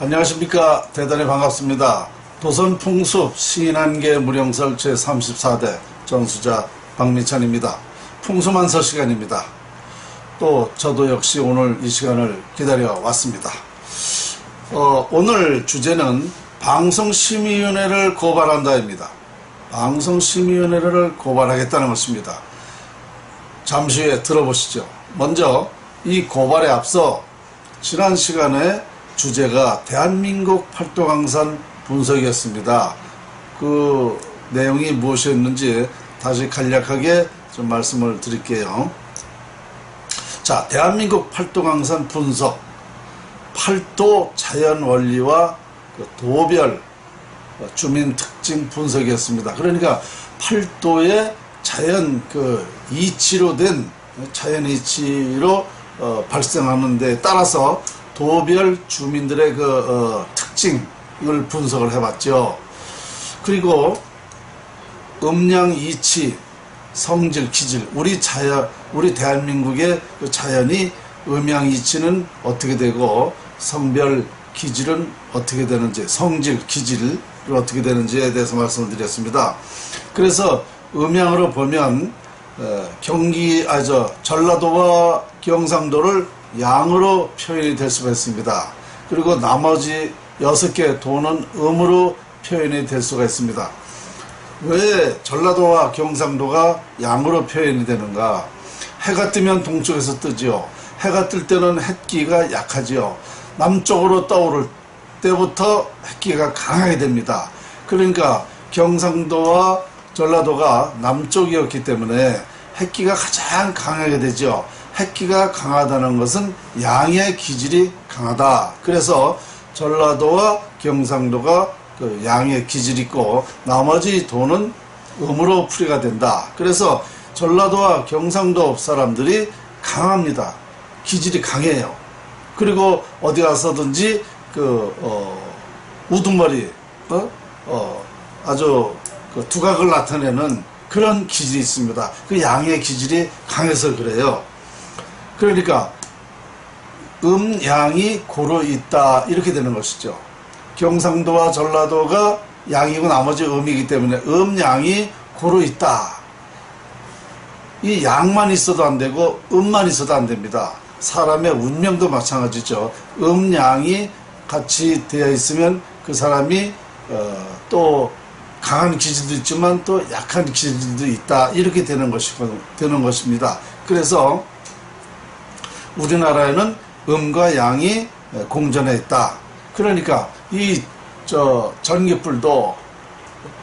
안녕하십니까. 대단히 반갑습니다. 도선 풍습 시인한계 무령설 제34대 전수자 박미찬입니다. 풍수만서 시간입니다. 또 저도 역시 오늘 이 시간을 기다려 왔습니다. 어, 오늘 주제는 방송심의위원회를 고발한다입니다. 방송심의위원회를 고발하겠다는 것입니다. 잠시 후에 들어보시죠. 먼저 이 고발에 앞서 지난 시간에 주제가 대한민국 팔도강산 분석이었습니다. 그 내용이 무엇이었는지 다시 간략하게 좀 말씀을 드릴게요. 자, 대한민국 팔도강산 분석. 팔도 자연 원리와 그 도별 주민 특징 분석이었습니다. 그러니까 팔도의 자연 그 이치로 된 자연 이치로 어, 발생하는 데 따라서 도별 주민들의 그 어, 특징을 분석을 해봤죠. 그리고 음양 이치, 성질, 기질, 우리 자연, 우리 대한민국의 그 자연이 음양 이치는 어떻게 되고 성별 기질은 어떻게 되는지, 성질, 기질을 어떻게 되는지에 대해서 말씀을 드렸습니다. 그래서 음양으로 보면 어, 경기, 아, 저, 전라도와 경상도를 양으로 표현이 될 수가 있습니다. 그리고 나머지 여섯 개 도는 음으로 표현이 될 수가 있습니다. 왜 전라도와 경상도가 양으로 표현이 되는가? 해가 뜨면 동쪽에서 뜨지요. 해가 뜰 때는 햇기가 약하지요. 남쪽으로 떠오를 때부터 햇기가 강하게 됩니다. 그러니까 경상도와 전라도가 남쪽이었기 때문에 햇기가 가장 강하게 되죠. 햇기가 강하다는 것은 양의 기질이 강하다. 그래서 전라도와 경상도가 그 양의 기질이 있고 나머지 도는 음으로 풀이가 된다. 그래서 전라도와 경상도 사람들이 강합니다. 기질이 강해요. 그리고 어디 가서든지 그 어, 우두머리 어? 어, 아주 그 두각을 나타내는 그런 기질이 있습니다. 그 양의 기질이 강해서 그래요. 그러니까 음양이 고루 있다 이렇게 되는 것이죠. 경상도와 전라도가 양이고 나머지 음이기 때문에 음양이 고루 있다. 이 양만 있어도 안 되고 음만 있어도 안 됩니다. 사람의 운명도 마찬가지죠. 음양이 같이 되어 있으면 그 사람이 어, 또 강한 기질도 있지만 또 약한 기질도 있다 이렇게 되는 것이 되는 것입니다. 그래서 우리나라에는 음과 양이 공존해 있다. 그러니까 이 저 전기불도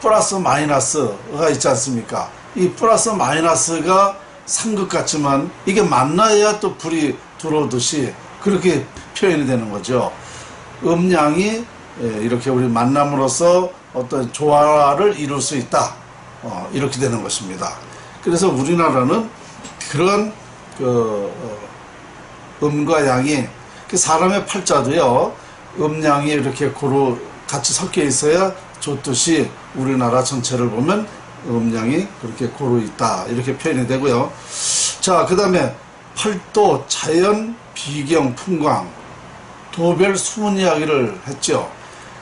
플러스 마이너스가 있지 않습니까? 이 플러스 마이너스가 상극 같지만 이게 만나야 또 불이 들어오듯이 그렇게 표현이 되는 거죠. 음양이 이렇게 우리 만남으로써 어떤 조화를 이룰 수 있다. 어, 이렇게 되는 것입니다. 그래서 우리나라는 그런 그 음과 양이 그 사람의 팔자도요 음양이 이렇게 고루 같이 섞여 있어야 좋듯이 우리나라 전체를 보면 음양이 그렇게 고루 있다 이렇게 표현이 되고요. 자그 다음에 팔도 자연 비경 풍광 도별 수문 이야기를 했죠.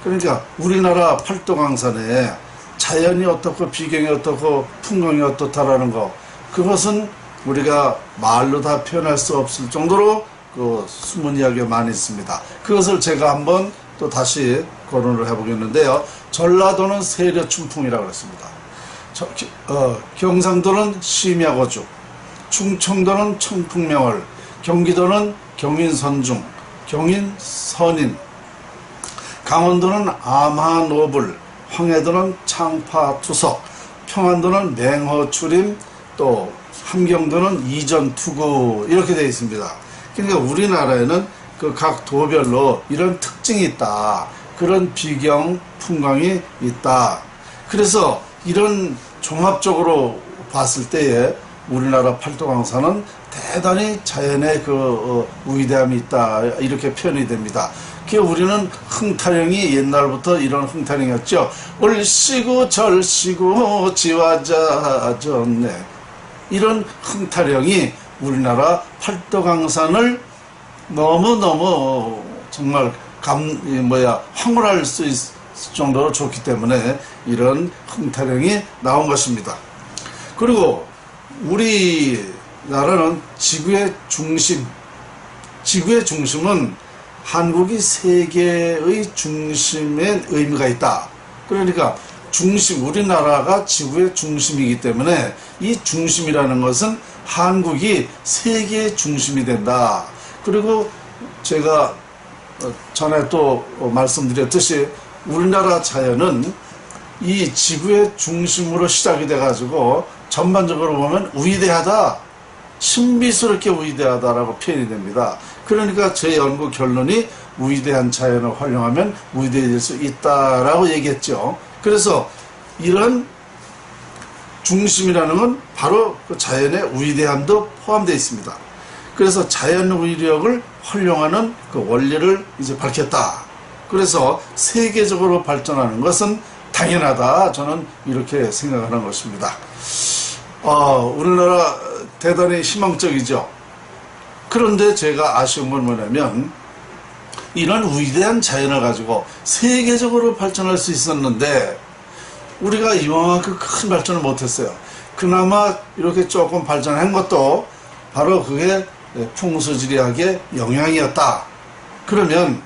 그러니까 우리나라 팔도 강산에 자연이 어떻고 비경이 어떻고 풍광이 어떻다라는 거 그것은 우리가 말로 다 표현할 수 없을 정도로 그 숨은 이야기가 많이 있습니다. 그것을 제가 한번 또 다시 거론을 해보겠는데요. 전라도는 세려 춘풍이라고 했습니다. 저, 어, 경상도는 심야거죽, 충청도는 청풍명월, 경기도는 경인선중, 경인선인, 강원도는 암하노불, 황해도는 창파투석, 평안도는 맹허출임, 또 함경도는 이전투구 이렇게 되어 있습니다. 그러니까 우리나라에는 그 각 도별로 이런 특징이 있다. 그런 비경, 풍광이 있다. 그래서 이런 종합적으로 봤을 때에 우리나라 팔도강산은 대단히 자연의 그 어, 위대함이 있다. 이렇게 표현이 됩니다. 그 우리는 흥타령이 옛날부터 이런 흥타령이었죠. 올시고 절시고 지화자졌네. 이런 흥타령이 우리나라 팔도강산을 너무너무 정말 감, 이 뭐야, 황홀할 수 있을 정도로 좋기 때문에 이런 흥타령이 나온 것입니다. 그리고 우리나라는 지구의 중심, 지구의 중심은 한국이 세계의 중심에 의미가 있다. 그러니까 중심, 우리나라가 지구의 중심이기 때문에 이 중심이라는 것은 한국이 세계의 중심이 된다. 그리고 제가 어, 전에 또 말씀드렸듯이 우리나라 자연은 이 지구의 중심으로 시작이 돼가지고 전반적으로 보면 위대하다. 신비스럽게 위대하다라고 표현이 됩니다. 그러니까 제 연구 결론이 위대한 자연을 활용하면 위대해질 수 있다라고 얘기했죠. 그래서 이런 중심이라는 건 바로 그 자연의 위대함도 포함되어 있습니다. 그래서 자연 위력을 활용하는 그 원리를 이제 밝혔다. 그래서 세계적으로 발전하는 것은 당연하다. 저는 이렇게 생각하는 것입니다. 어, 우리나라 대단히 희망적이죠. 그런데 제가 아쉬운 건 뭐냐면 이런 위대한 자연을 가지고 세계적으로 발전할 수 있었는데 우리가 이만큼 큰 발전을 못했어요. 그나마 이렇게 조금 발전한 것도 바로 그게 풍수지리학의 영향이었다. 그러면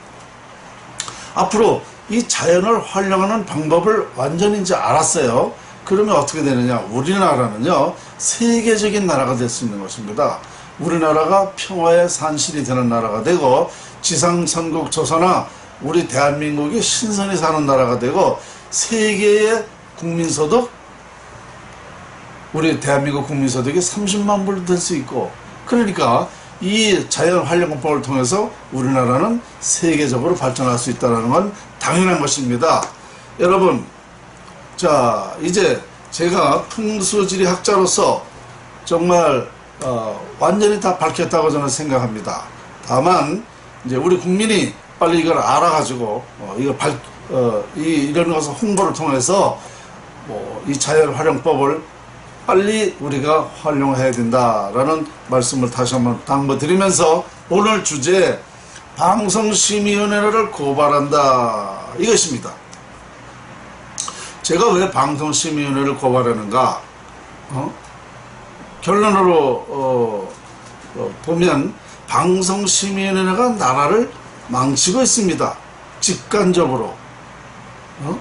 앞으로 이 자연을 활용하는 방법을 완전히 이제 알았어요. 그러면 어떻게 되느냐? 우리나라는요, 세계적인 나라가 될 수 있는 것입니다. 우리나라가 평화의 산실이 되는 나라가 되고, 지상선국 조선아, 우리 대한민국이 신선히 사는 나라가 되고, 세계의 국민소득, 우리 대한민국 국민소득이 30만 불 될 수 있고, 그러니까 이 자연 활용법을 통해서 우리나라는 세계적으로 발전할 수 있다는 건 당연한 것입니다. 여러분, 자, 이제 제가 풍수지리 학자로서 정말 어, 완전히 다 밝혔다고 저는 생각합니다. 다만 이제 우리 국민이 빨리 이걸 알아가지고 어, 이걸 발, 어, 이, 이런 것을 홍보를 통해서 뭐, 이 자연 활용법을 빨리 우리가 활용해야 된다라는 말씀을 다시 한번 당부드리면서 오늘 주제 방송심의위원회를 고발한다 이것입니다. 제가 왜 방송심의위원회를 고발하는가? 어? 결론으로 어, 어, 보면 방송심의위원회가 나라를 망치고 있습니다. 직간접으로. 어?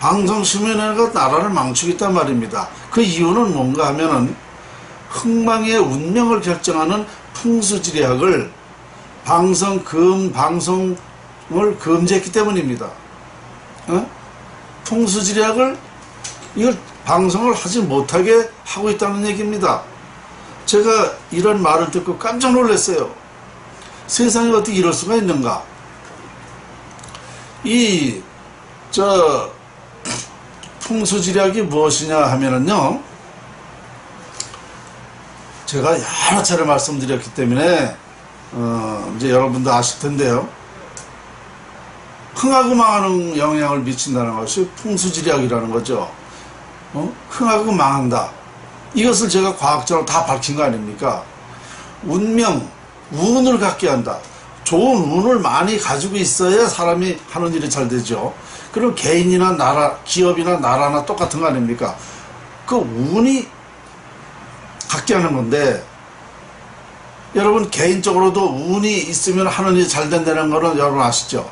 방송심의위원회가 나라를 망치고 있단 말입니다. 그 이유는 뭔가 하면은 흥망의 운명을 결정하는 풍수지리학을 방송 금 방송을 금지했기 때문입니다. 어? 풍수지리학을 이걸 방송을 하지 못하게 하고 있다는 얘기입니다. 제가 이런 말을 듣고 깜짝 놀랐어요. 세상에 어떻게 이럴 수가 있는가? 이, 저, 풍수지리학이 무엇이냐 하면은요, 제가 여러 차례 말씀드렸기 때문에, 어, 이제 여러분도 아실 텐데요. 흥하고 망하는 영향을 미친다는 것이 풍수지리학이라는 거죠. 어? 흥하고 망한다. 이것을 제가 과학적으로 다 밝힌 거 아닙니까? 운명, 운을 갖게 한다. 좋은 운을 많이 가지고 있어야 사람이 하는 일이 잘 되죠. 그럼 개인이나 나라, 기업이나 나라나 똑같은 거 아닙니까? 그 운이 갖게 하는 건데, 여러분 개인적으로도 운이 있으면 하는 일이 잘 된다는 거는 여러분 아시죠?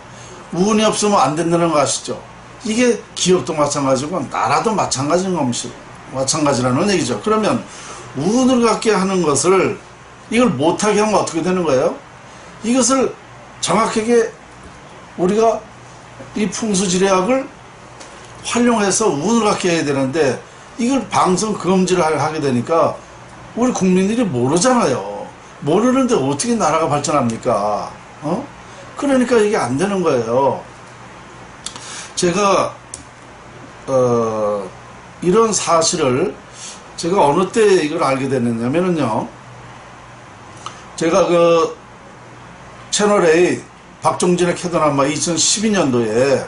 운이 없으면 안 된다는 거 아시죠? 이게 기업도 마찬가지고 나라도 마찬가지인 것이 마찬가지라는 얘기죠. 그러면 운을 갖게 하는 것을 이걸 못하게 하면 어떻게 되는 거예요? 이것을 정확하게 우리가 이 풍수지리학을 활용해서 운을 갖게 해야 되는데 이걸 방송 금지를 하게 되니까 우리 국민들이 모르잖아요. 모르는데 어떻게 나라가 발전합니까? 어? 그러니까 이게 안 되는 거예요. 제가 어, 이런 사실을 제가 어느 때 이걸 알게 됐느냐면요. 제가 그 채널A 박종진의 캐더나마 2012년도에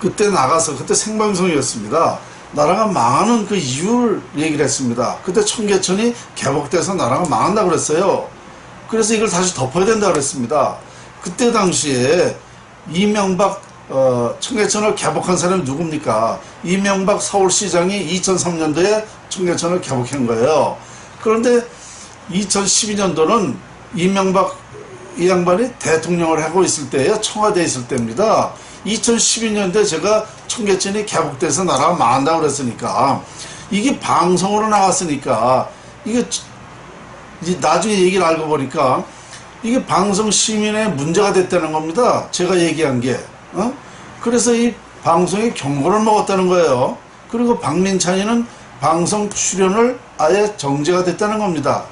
그때 나가서 그때 생방송이었습니다. 나라가 망하는 그 이유를 얘기를 했습니다. 그때 청계천이 개복돼서 나라가 망한다 그랬어요. 그래서 이걸 다시 덮어야 된다 그랬습니다. 그때 당시에 이명박 어, 청계천을 개복한 사람이 누굽니까? 이명박 서울시장이 2003년도에 청계천을 개복한 거예요. 그런데 2012년도는 이명박 이 양반이 대통령을 하고 있을 때에 청와대에 있을 때입니다. 2012년도에 제가 청계천이 개복돼서 나라가 망한다고 그랬으니까 이게 방송으로 나갔으니까 이게 나중에 얘기를 알고 보니까 이게 방송 시민의 문제가 됐다는 겁니다. 제가 얘기한 게. 어? 그래서 이 방송에 경고를 먹었다는 거예요. 그리고 박민찬이는 방송 출연을 아예 정지가 됐다는 겁니다.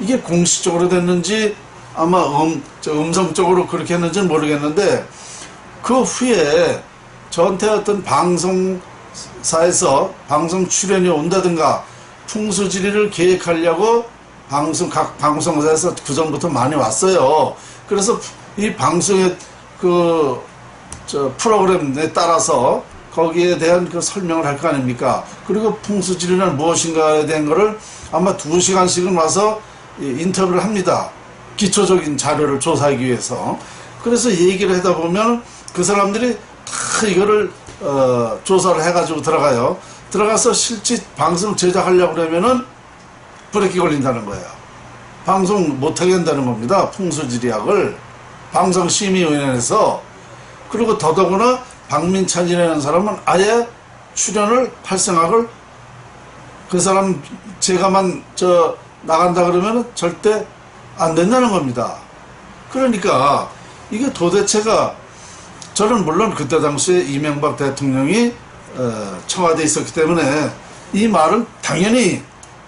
이게 공식적으로 됐는지 아마 음, 저 음성적으로 그렇게 했는지는 모르겠는데 그 후에 저한테 어떤 방송사에서 방송 출연이 온다든가 풍수지리를 계획하려고 방송 각 방송사에서 그 전부터 많이 왔어요. 그래서 이 방송의 그 저 프로그램에 따라서 거기에 대한 그 설명을 할 거 아닙니까? 그리고 풍수지리는 무엇인가에 대한 거를 아마 두 시간씩은 와서 이 인터뷰를 합니다. 기초적인 자료를 조사하기 위해서. 그래서 얘기를 하다 보면 그 사람들이 다 이거를 어, 조사를 해가지고 들어가요. 들어가서 실제 방송 제작하려고 그러면은 브레이크 걸린다는 거예요. 방송 못하게 한다는 겁니다. 풍수지리학을 방송심의위원회에서 그리고 더더구나 박민찬이라는 사람은 아예 출연을 할 생각을 그 사람 제가만 저 나간다 그러면 절대 안 된다는 겁니다. 그러니까 이게 도대체가 저는 물론 그때 당시에 이명박 대통령이 어, 청와대에 있었기 때문에 이 말은 당연히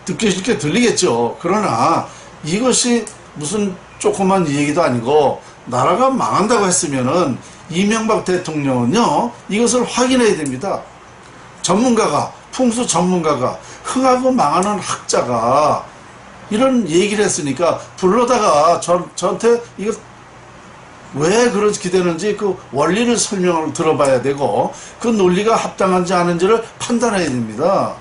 듣기 쉽게 들리겠죠. 그러나 이것이 무슨 조그만 얘기도 아니고 나라가 망한다고 했으면은 이명박 대통령은요 이것을 확인해야 됩니다. 전문가가 풍수 전문가가 흥하고 망하는 학자가 이런 얘기를 했으니까 불러다가 전, 저한테 이거 왜 그렇게 되는지 그 원리를 설명을 들어봐야 되고 그 논리가 합당한지 아닌지를 판단해야 됩니다.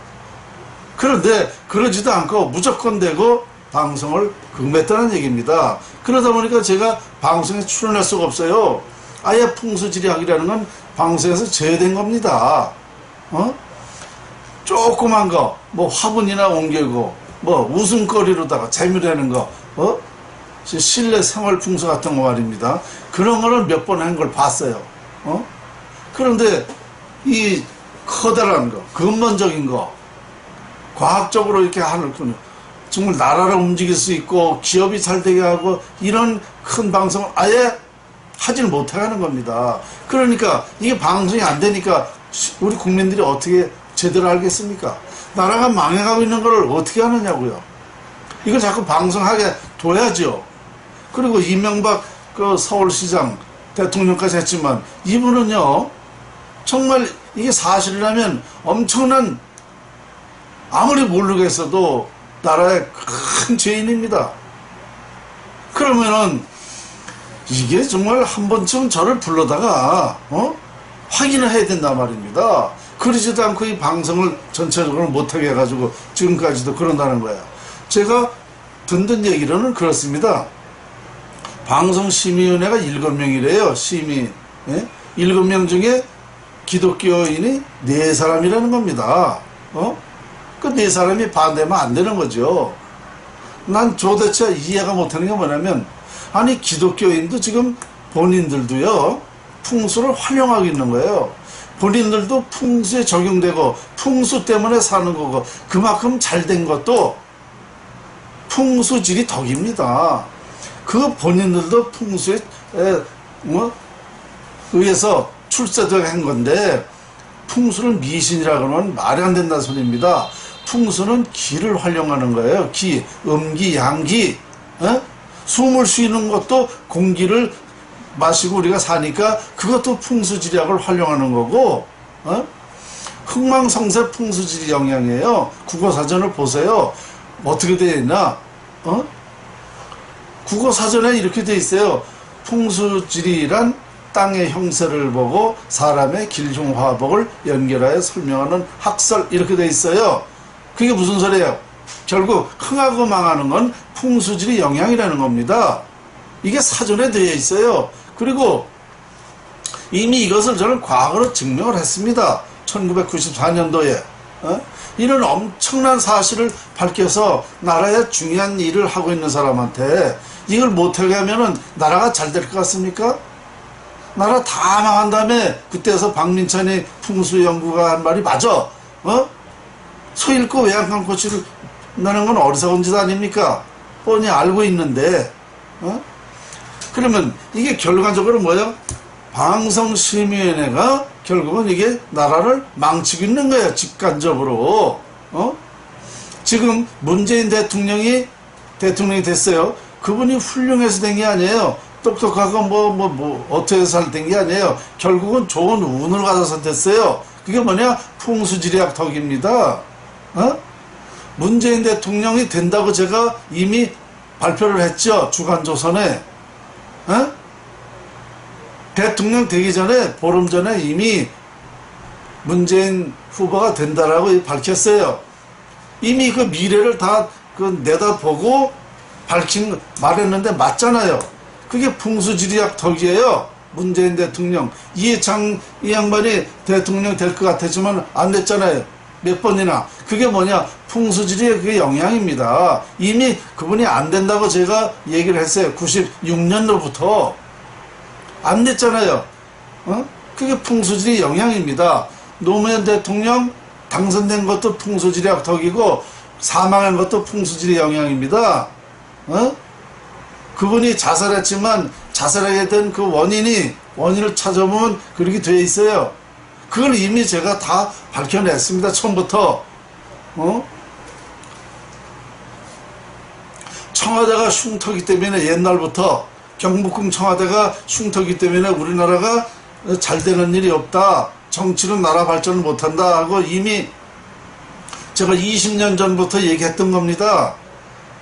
그런데 그러지도 않고 무조건 되고 방송을 금했다는 얘기입니다. 그러다 보니까 제가 방송에 출연할 수가 없어요. 아예 풍수지리학이라는 건 방송에서 제외된 겁니다. 어? 조그만 거, 뭐 화분이나 옮기고, 뭐 웃음거리로다가 재미라는 거, 어? 실내 생활 풍수 같은 거 말입니다. 그런 거는 몇 번 한 걸 봤어요. 어? 그런데 이 커다란 거, 근본적인 거, 과학적으로 이렇게 하는 거는 정말 나라를 움직일 수 있고 기업이 잘 되게 하고 이런 큰 방송을 아예 하지를 못하게 하는 겁니다. 그러니까 이게 방송이 안 되니까 우리 국민들이 어떻게 제대로 알겠습니까? 나라가 망해가고 있는 걸 어떻게 하느냐고요. 이걸 자꾸 방송하게 둬야죠. 그리고 이명박 그 서울시장 대통령까지 했지만 이분은요 정말 이게 사실이라면 엄청난 아무리 모르겠어도 나라의 큰 죄인입니다. 그러면은 이게 정말 한 번쯤 저를 불러다가 어? 확인을 해야 된단 말입니다. 그러지도 않고 이 방송을 전체적으로 못하게 해가지고 지금까지도 그런다는 거예요. 제가 듣는 얘기로는 그렇습니다. 방송심의위원회가 일곱 명이래요. 심의. 예? 일곱 명 중에 기독교인이 네 사람이라는 겁니다. 어? 그네 사람이 반대면 안 되는 거죠. 난 도대체 이해가 못하는 게 뭐냐면 아니 기독교인도 지금 본인들도요 풍수를 활용하고 있는 거예요. 본인들도 풍수에 적용되고 풍수 때문에 사는 거고 그만큼 잘 된 것도 풍수질이 덕입니다. 그 본인들도 풍수에 에, 뭐 의해서 출세도 한 건데 풍수를 미신이라고 하면 말이 안 된다는 소리입니다. 풍수는 기를 활용하는 거예요. 기, 음기, 양기. 에? 숨을 쉬는 것도 공기를 마시고 우리가 사니까 그것도 풍수지리학을 활용하는 거고 어? 흥망성쇠 풍수지리 영향이에요. 국어사전을 보세요. 어떻게 되어 있나? 어? 국어사전에 이렇게 되어 있어요. 풍수지리란 땅의 형세를 보고 사람의 길흉화복을 연결하여 설명하는 학설 이렇게 되어 있어요. 그게 무슨 소리예요? 결국 흥하고 망하는 건 풍수질의 영향이라는 겁니다. 이게 사전에 되어 있어요. 그리고 이미 이것을 저는 과거로 증명을 했습니다. 1994년도에. 어? 이런 엄청난 사실을 밝혀서 나라에 중요한 일을 하고 있는 사람한테 이걸 못하게 하면은 나라가 잘 될 것 같습니까? 나라 다 망한 다음에 그때서 박민찬이 풍수연구가 한 말이 맞아. 어? 소 잃고 외양간 고치를 나는 건 어리석은 짓 아닙니까? 뻔히 알고 있는데, 어? 그러면 이게 결과적으로 뭐예요? 방송심의위원회가 결국은 이게 나라를 망치고 있는 거예요. 직간접으로. 어? 지금 문재인 대통령이 대통령이 됐어요. 그분이 훌륭해서 된 게 아니에요. 똑똑하고 뭐, 뭐, 뭐, 어떻게 해서 된 게 아니에요. 결국은 좋은 운을 가져서 됐어요. 그게 뭐냐? 풍수지리학 덕입니다. 어? 문재인 대통령이 된다고 제가 이미 발표를 했죠. 주간조선에. 어? 대통령 되기 전에 보름 전에 이미 문재인 후보가 된다라고 밝혔어요. 이미 그 미래를 다 그 내다보고 밝힌 말했는데 맞잖아요. 그게 풍수지리학 덕이에요. 문재인 대통령 이해창 이 양반이 대통령 될 것 같았지만 안 됐잖아요. 몇 번이나 그게 뭐냐 풍수지리의 그 영향입니다. 이미 그분이 안 된다고 제가 얘기를 했어요. 96년도부터 안 됐잖아요. 어? 그게 풍수지리 영향입니다. 노무현 대통령 당선된 것도 풍수지리학 덕이고 사망한 것도 풍수지리 영향입니다. 어? 그분이 자살했지만 자살하게 된 그 원인이 원인을 찾아보면 그렇게 되어 있어요. 그걸 이미 제가 다 밝혀냈습니다. 처음부터. 어? 청와대가 흉터기 때문에 옛날부터 경북궁 청와대가 흉터기 때문에 우리나라가 잘 되는 일이 없다. 정치는 나라 발전을 못한다 하고 이미 제가 20년 전부터 얘기했던 겁니다.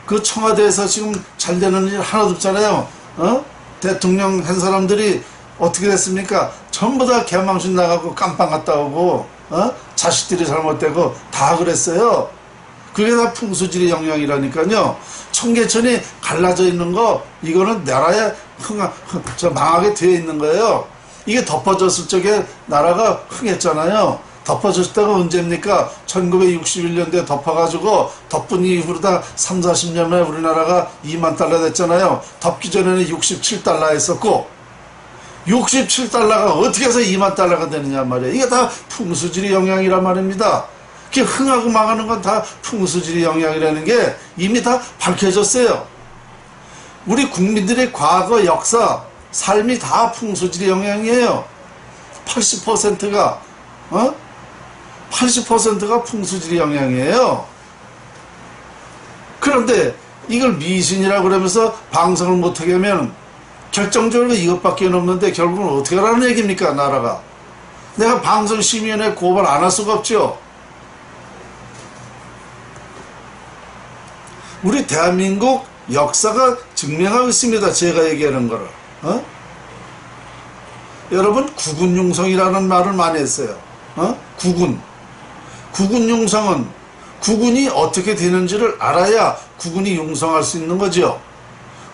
그 청와대에서 지금 잘 되는 일 하나도 없잖아요. 어? 대통령 한 사람들이 어떻게 됐습니까? 전부 다 개망신 나가고 깜빵 갔다 오고, 어? 자식들이 잘못되고 다 그랬어요. 그게 다 풍수지리 영향이라니까요. 청계천이 갈라져 있는 거, 이거는 나라에 흥, 흥, 저 망하게 되어 있는 거예요. 이게 덮어졌을 적에 나라가 흥했잖아요. 덮어졌을 때가 언제입니까? 1961년도에 덮어가지고 덮은 이후로 다 3, 40년 만에 우리나라가 2만 달러 됐잖아요. 덮기 전에는 67달러 했었고 67달러가 어떻게 해서 2만 달러가 되느냐 말이에요. 이게 다 풍수지리 영향이란 말입니다. 그게 흥하고 망하는 건 다 풍수지리 영향이라는 게 이미 다 밝혀졌어요. 우리 국민들의 과거 역사, 삶이 다 풍수지리 영향이에요. 80%가 어? 80%가 풍수지리 영향이에요. 그런데 이걸 미신이라고 그러면서 방송을 못하게 하면 결정적으로 이것밖에 없는데 결국은 어떻게 하라는 얘기입니까, 나라가? 내가 방송심의위원회 고발 안 할 수가 없죠. 우리 대한민국 역사가 증명하고 있습니다. 제가 얘기하는 거를. 어? 여러분, 구군융성이라는 말을 많이 했어요. 어? 구군. 구군 융성은 구군이 어떻게 되는지를 알아야 구군이 융성할 수 있는 거죠.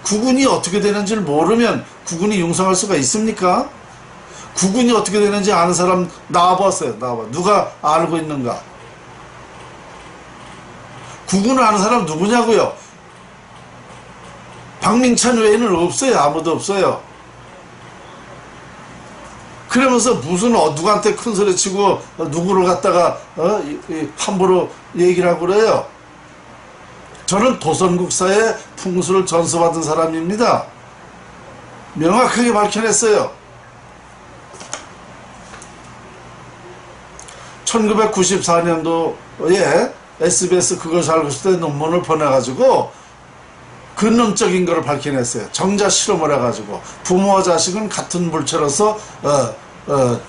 구군이 어떻게 되는지를 모르면 구군이 융성할 수가 있습니까? 구군이 어떻게 되는지 아는 사람 나와봤어요. 나와봐. 누가 알고 있는가? 구군을 아는 사람 누구냐고요? 박민찬 외에는 없어요. 아무도 없어요. 그러면서 무슨 어, 누구한테 큰 소리 치고 어, 누구를 갖다가 어, 함부로 얘기를 하고 그래요. 저는 도선국사의 풍수를 전수받은 사람입니다. 명확하게 밝혀냈어요. 1994년도에 SBS 그걸 살고 있을 때 논문을 보내가지고 근원적인 것을 밝혀냈어요. 정자 실험을 해가지고 부모와 자식은 같은 물체로서 어, 어,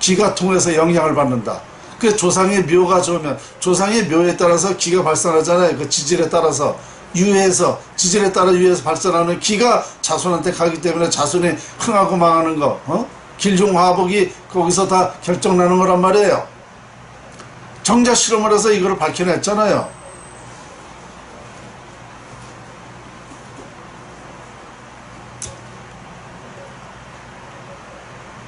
기가 통해서 영향을 받는다. 그 조상의 묘가 좋으면 조상의 묘에 따라서 기가 발산하잖아요. 그 지질에 따라서 유해서 지질에 따라 유해서 발산하는 기가 자손한테 가기 때문에 자손이 흥하고 망하는 거, 어? 길중화복이 거기서 다 결정나는 거란 말이에요. 정자 실험을 해서 이거를 밝혀냈잖아요.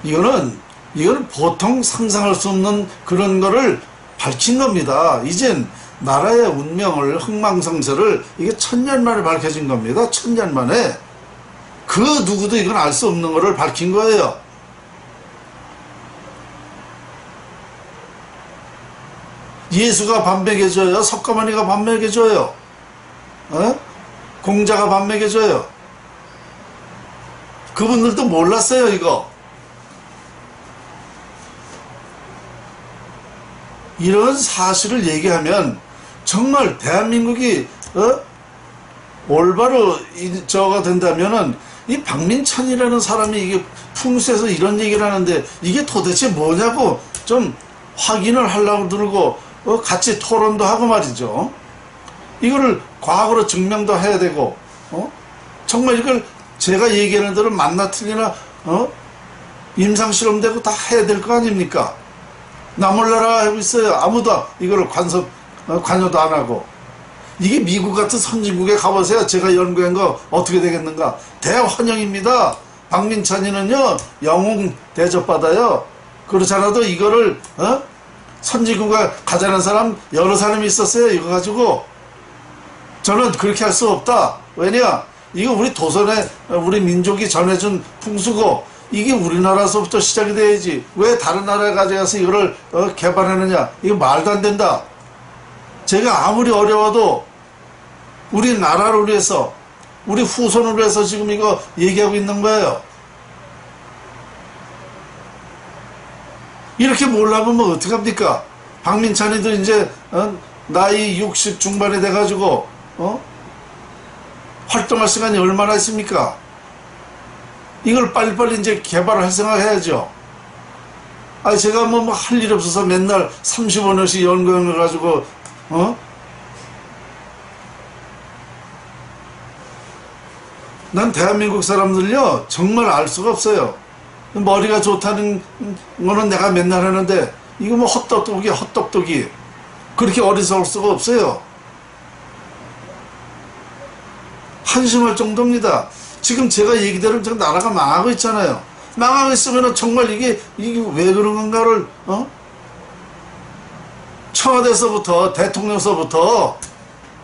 이거는 이거는 보통 상상할 수 없는 그런 거를 밝힌 겁니다. 이젠 나라의 운명을 흥망성쇠를 이게 천년 만에 밝혀진 겁니다. 천년 만에 그 누구도 이건 알 수 없는 거를 밝힌 거예요. 예수가 밥 먹여줘요. 석가모니가 밥 먹여줘요. 어? 공자가 밥 먹여줘요. 그분들도 몰랐어요, 이거. 이런 사실을 얘기하면 정말 대한민국이 어? 올바로 이- 저가 된다면은 이 박민찬이라는 사람이 이게 풍수에서 이런 얘기를 하는데 이게 도대체 뭐냐고 좀 확인을 하려고 들고 어, 같이 토론도 하고 말이죠. 이거를 과거로 증명도 해야 되고 어? 정말 이걸 제가 얘기하는 대로 만나 틀리나 어? 임상 실험되고 다 해야 될 거 아닙니까? 나 몰라라 하고 있어요. 아무도 이거를 관섭 어, 관여도 안 하고 이게 미국 같은 선진국에 가보세요. 제가 연구한 거 어떻게 되겠는가? 대환영입니다. 박민찬이는요 영웅 대접받아요. 그렇지 않아도 이거를 어? 선진국에 가자는 사람 여러 사람이 있었어요. 이거 가지고 저는 그렇게 할 수 없다. 왜냐? 이거 우리 도선에 우리 민족이 전해준 풍수고 이게 우리나라에서부터 시작이 돼야지. 왜 다른 나라에 가져가서 이거를 어, 개발하느냐? 이거 말도 안 된다. 제가 아무리 어려워도 우리 나라를 위해서 우리 후손을 위해서 지금 이거 얘기하고 있는 거예요. 이렇게 몰라보면 어떡합니까? 박민찬이도 이제 어? 나이 60 중반이 돼가지고 어? 활동할 시간이 얼마나 있습니까? 이걸 빨리빨리 이제 개발할 생각해야죠. 아니 제가 뭐 할 일 없어서 맨날 35년씩 연구해 가지고 어? 난 대한민국 사람들요 정말 알 수가 없어요. 머리가 좋다는 거는 내가 맨날 하는데 이거 뭐 헛똑똑이 헛똑똑이 그렇게 어리석을 수가 없어요. 한심할 정도입니다. 지금 제가 얘기대로 지금 나라가 망하고 있잖아요. 망하고 있으면 정말 이게 이게 왜 그런 건가를 어? 청와대에서부터 대통령서부터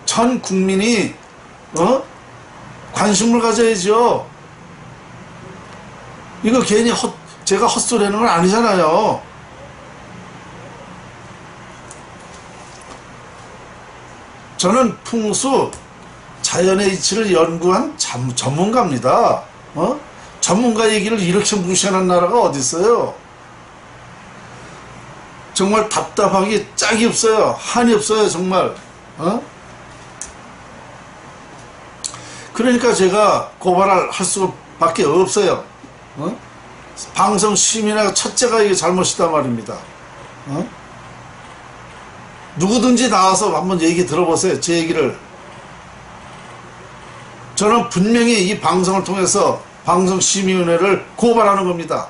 전 국민이 어? 관심을 가져야죠. 이거 괜히 헛, 제가 헛소리 하는 건 아니잖아요. 저는 풍수, 자연의 이치를 연구한 참, 전문가입니다. 어? 전문가 얘기를 이렇게 무시하는 나라가 어디 있어요? 정말 답답하기 짝이 없어요. 한이 없어요, 정말. 어? 그러니까 제가 고발을 할 수밖에 없어요. 어? 방송 시민의 첫째가 이게 잘못이다 말입니다. 어? 누구든지 나와서 한번 얘기 들어보세요. 제 얘기를. 저는 분명히 이 방송을 통해서 방송심의위원회를 고발하는 겁니다.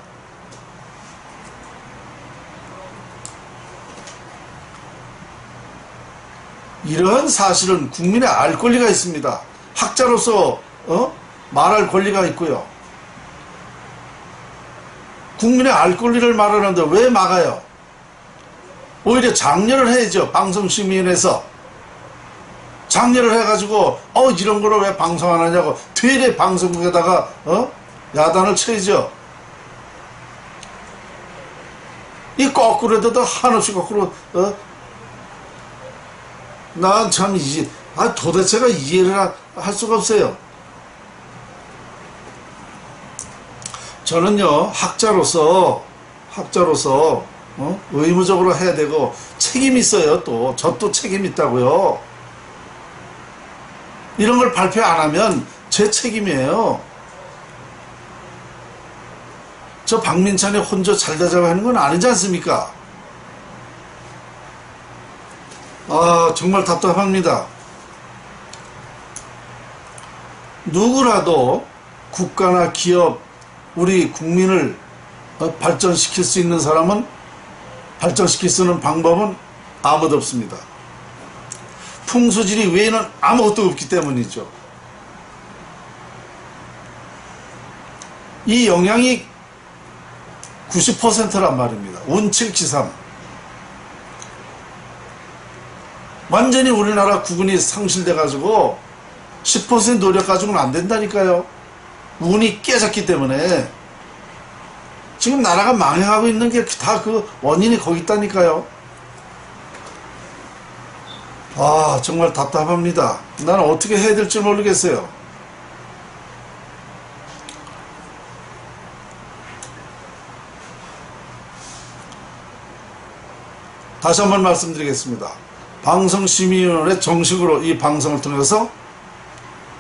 이러한 사실은 국민의 알 권리가 있습니다. 학자로서 어? 말할 권리가 있고요. 국민의 알 권리를 말하는데 왜 막아요? 오히려 장려를 해야죠. 방송심의위원회에서. 장려를 해가지고 어 이런 거를 왜 방송 안 하냐고 되레 방송국에다가 어 야단을 쳐야죠. 이 거꾸로 해도 한없이 거꾸로 어? 난 참 이제 아 도대체가 이해를 하- 할 수가 없어요. 저는요 학자로서 학자로서 어? 의무적으로 해야 되고 책임 있어요 또 저 또 책임 있다고요. 이런 걸 발표 안 하면 제 책임이에요. 저 박민찬이 혼자 잘 되자고 하는 건 아니지 않습니까? 아, 정말 답답합니다. 누구라도 국가나 기업, 우리 국민을 어, 발전시킬 수 있는 사람은 발전시킬 수 있는 방법은 아무도 없습니다. 풍수지리 외에는 아무것도 없기 때문이죠. 이 영향이 90%란 말입니다. 운칠치삼. 완전히 우리나라 국운이 상실돼가지고 10% 노력 가지고는 안 된다니까요. 운이 깨졌기 때문에 지금 나라가 망해가고 있는 게 다 그 원인이 거기 있다니까요. 아 정말 답답합니다. 나는 어떻게 해야 될지 모르겠어요. 다시 한번 말씀드리겠습니다. 방송심의위원회 정식으로 이 방송을 통해서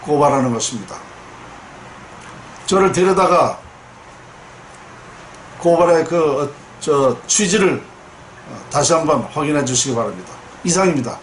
고발하는 것입니다. 저를 데려다가 고발의 그, 어, 저, 취지를 어, 다시 한번 확인해 주시기 바랍니다. 이상입니다.